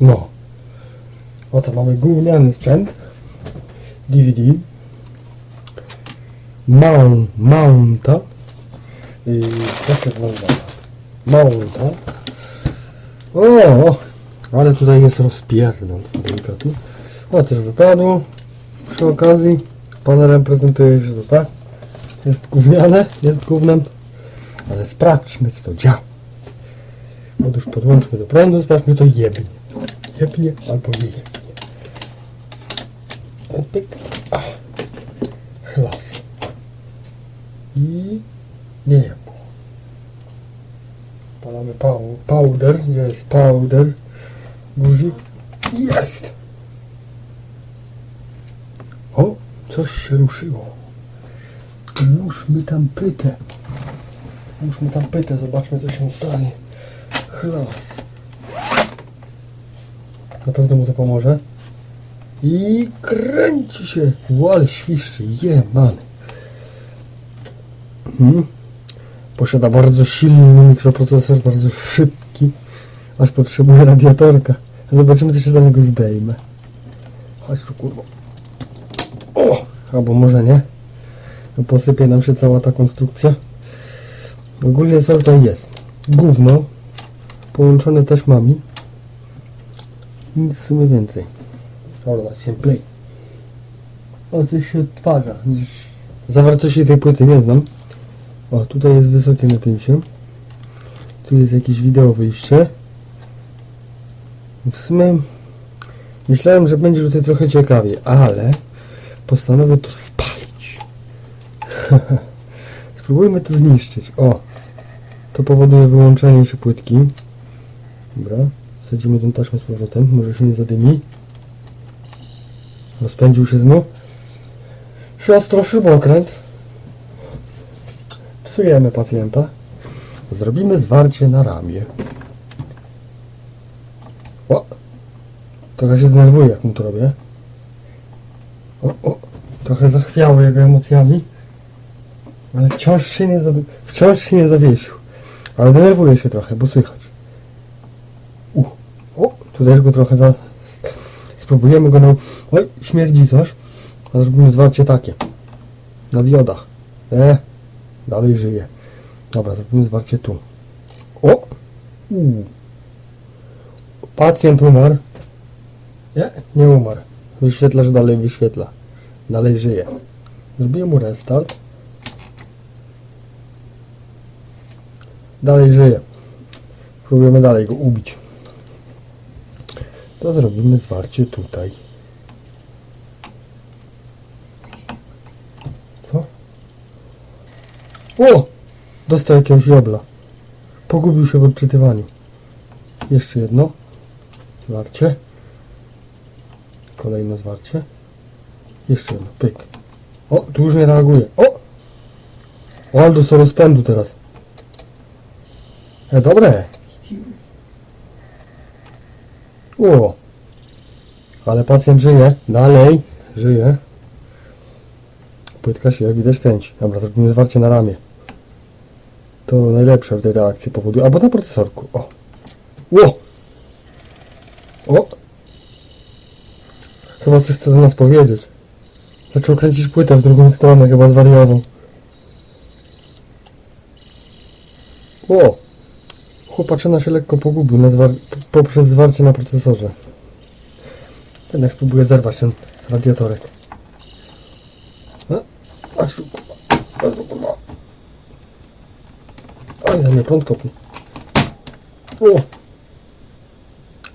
No. Oto mamy gówniany sprzęt. DVD. Mount, mounta. I wygląda? Mounta. O, ale tutaj jest rozpierdol delikatny. O, też wypadło. Przy okazji panelem prezentuje się to tak. Jest gówniane, jest gównem. Ale sprawdźmy, czy to działa. Otóż podłączmy do prądu, sprawdźmy, to jebnie. Jebnie albo nie Pyk. Chlas. I nie jebło. Palamy pow- powder. Gdzie jest powder? Guzik. Jest! O, coś się ruszyło. Włóżmy tam pytę. Włóżmy tam pytę, zobaczmy co się stanie. Chlas. Na pewno mu to pomoże. I kręci się. Łal świszczy. Jebany. Mhm. Posiada bardzo silny mikroprocesor, bardzo szybki. Aż potrzebuje radiatorka. Zobaczymy, co się za niego zdejmę. Chodź tu, kurwa. O! Albo może nie. Posypie nam się cała ta konstrukcja. Ogólnie co tutaj jest? Gówno. Połączone też mami. Nic w sumie więcej. Dobra, się play. O, coś się odtwarza. Zawartości tej płyty nie znam. O, tutaj jest wysokie napięcie. Tu jest jakieś wideo wyjście. W sumie myślałem, że będzie tutaj trochę ciekawiej, ale postanowię to spalić. Spróbujmy to zniszczyć. O, to powoduje wyłączenie się płytki. Dobra, wsadzimy tą taśmę z powrotem, może się nie zadymi. Rozpędził się znów. Siostro, śrubokręt. Psujemy pacjenta. Zrobimy zwarcie na ramię. O! Trochę się denerwuje, jak mu to robię. O, o! Trochę zachwiało jego emocjami. Ale wciąż się nie, wciąż się nie zawiesił. Ale denerwuje się trochę, bo słychać. Tu też go trochę za... Spróbujemy go na... Oj, śmierdzi coś. A zrobimy zwarcie takie. Na diodach. E, dalej żyje. Dobra, zrobimy zwarcie tu. O! U. Pacjent umarł. Nie, nie umarł. Wyświetla, że dalej wyświetla. Dalej żyje. Zrobię mu restart. Dalej żyje. Próbujemy dalej go ubić. To zrobimy zwarcie tutaj. Co? O! Dostał jakiegoś jobla. Pogubił się w odczytywaniu. Jeszcze jedno. Zwarcie. Kolejne zwarcie. Jeszcze jedno. Pyk. O, tu już nie reaguje. O! O, ale dostał rozpędu teraz. E, dobre. O! Ale pacjent żyje. Dalej. Żyje. Płytka się, jak widać, kręci. Dobra, zrobimy zwarcie na ramię. To najlepsze w tej reakcji powoduje. Albo na procesorku. O! Ło! O! Chyba coś chce do nas powiedzieć. Zaczął kręcić płytę w drugą stronę, chyba zwariował. O! Chłopaczyna się lekko pogubił na zwar- po- poprzez zwarcie na procesorze. Jednak spróbuję zerwać ten radiatorek. A, a, szu- a, a, a, ja mnie prąd kopnął. O!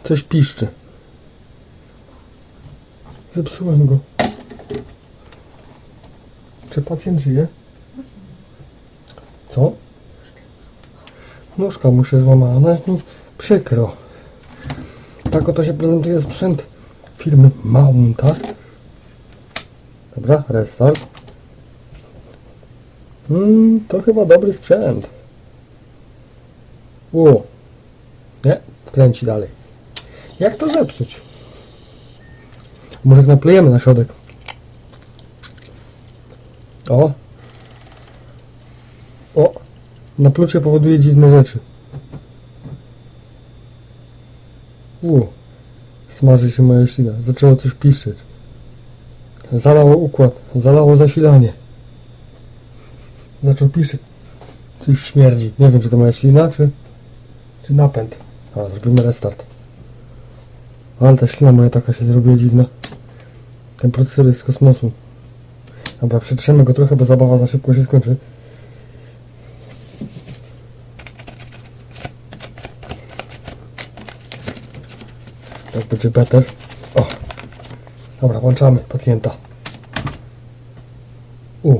Coś piszczy. Zepsułem go. Czy pacjent żyje? Co? Nóżka mu się złamała, no mi przykro. Tak oto się prezentuje sprzęt firmy Mounta. Dobra, restart. Mm, to chyba dobry sprzęt. O, nie, kręci dalej. Jak to zepsuć? Może naplejemy na środek. O. O. Naplucie powoduje dziwne rzeczy. U. Smaży się moja ślina. Zaczęło coś piszczeć. Zalało układ. Zalało zasilanie. Zaczął piszczeć. Coś śmierdzi. Nie wiem, czy to moja ślina, czy, czy napęd. A, zrobimy restart. Ale ta ślina moja taka się zrobiła dziwna. Ten procesor jest z kosmosu. Dobra, przetrzemy go trochę, bo zabawa za szybko się skończy. Będzie better. O. Dobra, włączamy pacjenta. U.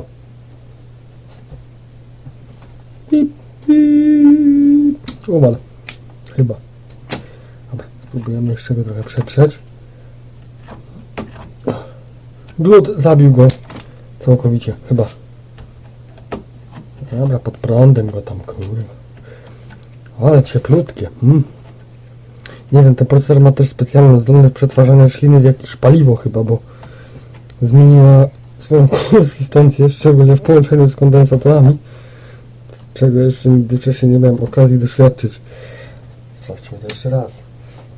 Pip, pip. Chyba. Dobra, spróbujemy jeszcze go trochę przetrzeć. Glut zabił go całkowicie, chyba. Dobra, pod prądem go tam, kurwa. Ale cieplutkie. Mm. Nie wiem, ten procesor ma też specjalną zdolność przetwarzania śliny w jakieś paliwo chyba, bo zmieniła swoją konsystencję, szczególnie w połączeniu z kondensatorami, czego jeszcze nigdy wcześniej nie miałem okazji doświadczyć. Sprawdźmy to jeszcze raz.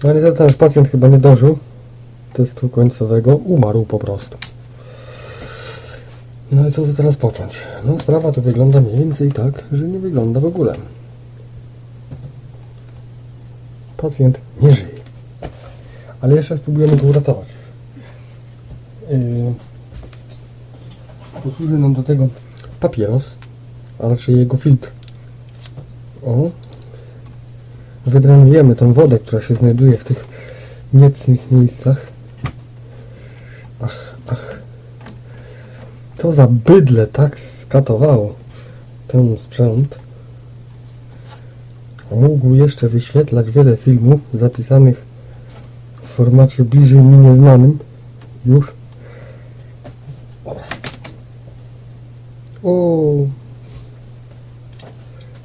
No niestety ten pacjent chyba nie dożył testu końcowego, umarł po prostu. No i co tu teraz począć? No sprawa to wygląda mniej więcej tak, że nie wygląda w ogóle. Pacjent nie żyje. Ale jeszcze spróbujemy go uratować. Yy, posłuży nam do tego papieros, a raczej jego filtr. O. Wydrenujemy tą wodę, która się znajduje w tych niecnych miejscach. Ach, ach. To za bydle tak skatowało ten sprzęt. Mógł jeszcze wyświetlać wiele filmów zapisanych w formacie bliżej mi nieznanym. Już. O.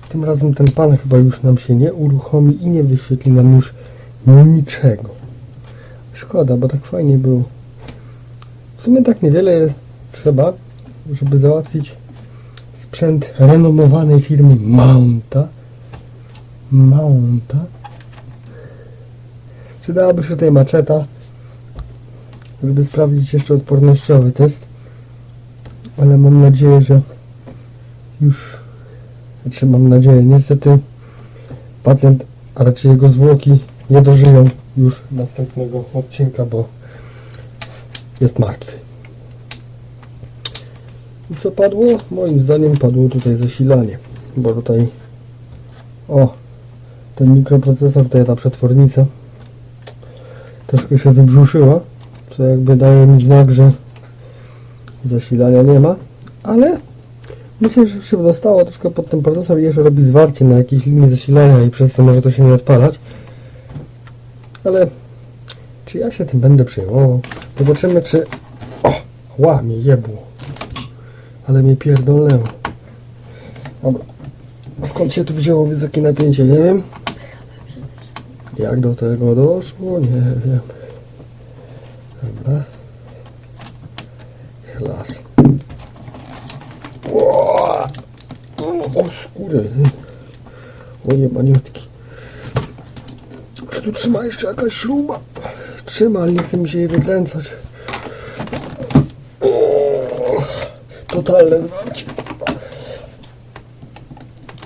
Tym razem ten pan chyba już nam się nie uruchomi i nie wyświetli nam już niczego. Szkoda, bo tak fajnie było. W sumie tak niewiele jest trzeba, żeby załatwić sprzęt renomowanej firmy Mounta. Mounta. Przydałaby się tutaj maczeta, żeby sprawdzić jeszcze odpornościowy test. Ale mam nadzieję, że już, znaczy mam nadzieję, niestety pacjent, a raczej jego zwłoki nie dożyją już następnego odcinka, bo jest martwy. I co padło? Moim zdaniem padło tutaj zasilanie, bo tutaj o, ten mikroprocesor, tutaj ta przetwornica troszkę się wybrzuszyła, co jakby daje mi znak, że zasilania nie ma, ale myślę, że się dostało troszkę pod ten procesor i jeszcze robi zwarcie na jakiejś linii zasilania i przez to może to się nie odpalać. Ale czy ja się tym będę przejmował? Zobaczymy, czy... O! Łamie, jebło. Ale mnie pierdolnęło. Dobra. Skąd się tu wzięło wysokie napięcie? Nie wiem. Jak do tego doszło? Nie wiem. Dobra. Chlas. O, skórę. O jebaniutki. Czy tu trzyma jeszcze jakaś śruba? Trzyma, ale nie chce mi się jej wykręcać. O, totalne zwarcie.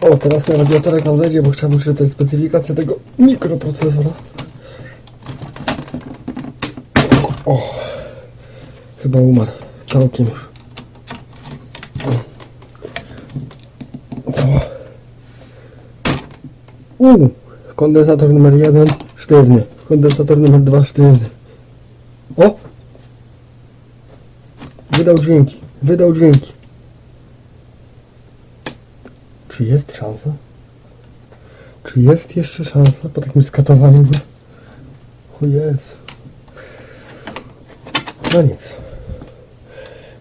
O, teraz ten radiatorek nam zejdzie, bo chciałbym przeczytać specyfikację tego mikroprocesora. O, chyba umarł. Całkiem już. Co? U, kondensator numer 1 sztywny, kondensator numer 2 sztywny. O! Wydał dźwięki, wydał dźwięki. Czy jest szansa? Czy jest jeszcze szansa po takim skatowaniu go? O jest. No nic.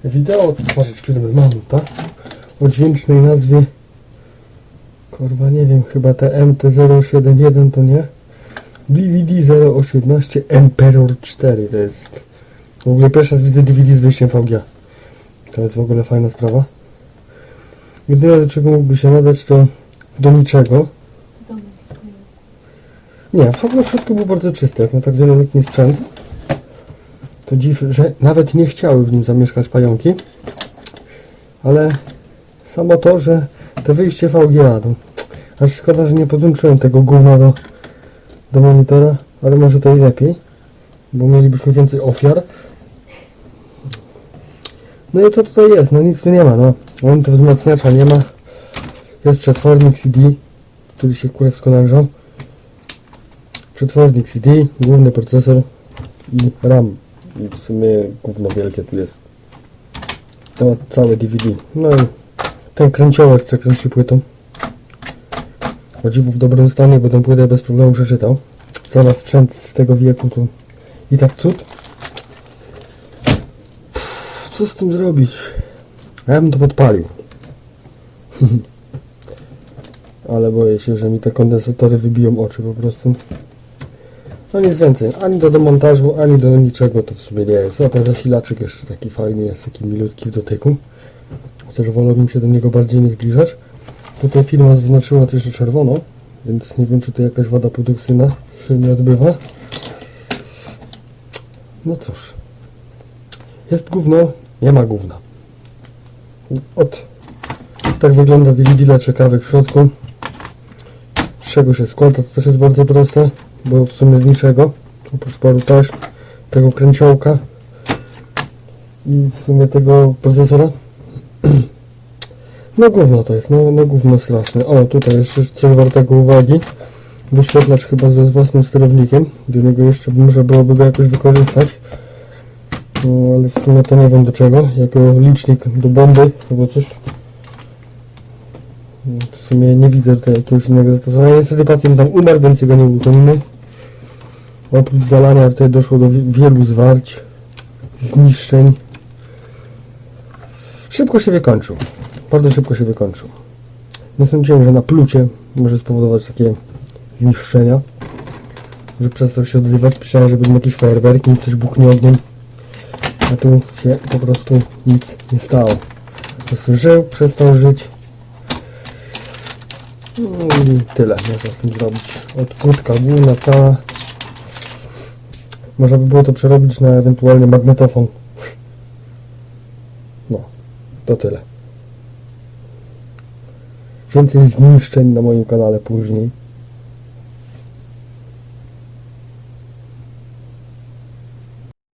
Wideo tworzyć firmy Manta o dźwięcznej nazwie Kurwa nie wiem, chyba te MT071 to nie. DVD 018 Emperor 4 to jest. W ogóle pierwszy raz widzę DVD z wyjściem VGA. To jest w ogóle fajna sprawa. Jedyne do czego mógłby się nadać to do niczego. Nie, w ogóle w środku był bardzo czysty, jak na tak wieloletni sprzęt. To dziw, że nawet nie chciały w nim zamieszkać pająki. Ale samo to, że to wyjście VGA, to aż szkoda, że nie podłączyłem tego gówna do, do monitora, ale może to i lepiej, bo mielibyśmy więcej ofiar. No i co tutaj jest? No nic tu nie ma, no. On to wzmacniacza nie ma. Jest przetwornik CD, który się kurewsko nagrzał. Przetwornik CD, główny procesor i RAM. I w sumie gówno wielkie tu jest. To całe DVD. No i ten kręciołek, co kręci płytą. Dziwo w dobrym stanie, bo tę płytę bez problemu przeczytał. Cały sprzęt z tego wieku to i tak cud. Co z tym zrobić? Ja bym to podpalił. Ale boję się, że mi te kondensatory wybiją oczy po prostu. No nic więcej, ani do demontażu, ani do niczego to w sumie nie jest. A ten zasilaczek jeszcze taki fajny jest, taki milutki w dotyku. Chociaż wolałbym się do niego bardziej nie zbliżać. Tutaj firma zaznaczyła coś że czerwono, więc nie wiem czy to jakaś wada produkcyjna się nie odbywa. No cóż. Jest gówno, nie ma gówna. Od tak wygląda DVD ciekawych w środku. Z czego się składa, to też jest bardzo proste, bo w sumie z niczego. Oprócz paru taśm, tego kręciołka i w sumie tego procesora. No gówno to jest, no, no gówno straszne. O, tutaj jeszcze coś wartego uwagi. Wyświetlacz chyba ze własnym sterownikiem. Do niego jeszcze może byłoby go jakoś wykorzystać. No, ale w sumie to nie wiem do czego. Jako licznik do bomby albo coś. No, W sumie nie widzę tutaj jakiegoś innego zastosowania. Niestety pacjent tam umarł, więc jego nie uruchomimy. Oprócz zalania tutaj doszło do wi- wielu zwarć, zniszczeń. Szybko się wykończył. Bardzo szybko się wykończył. Nie sądziłem, że na plucie może spowodować takie zniszczenia. Że przestał się odzywać, myślałem, że będą jakieś fajerwerki, coś buchnie ogniem. A tu się po prostu nic nie stało. Po prostu żył, przestał żyć. No i tyle można z tym zrobić. Od płytka główna cała. Można by było to przerobić na ewentualnie magnetofon. No, to tyle. Więcej zniszczeń na moim kanale później.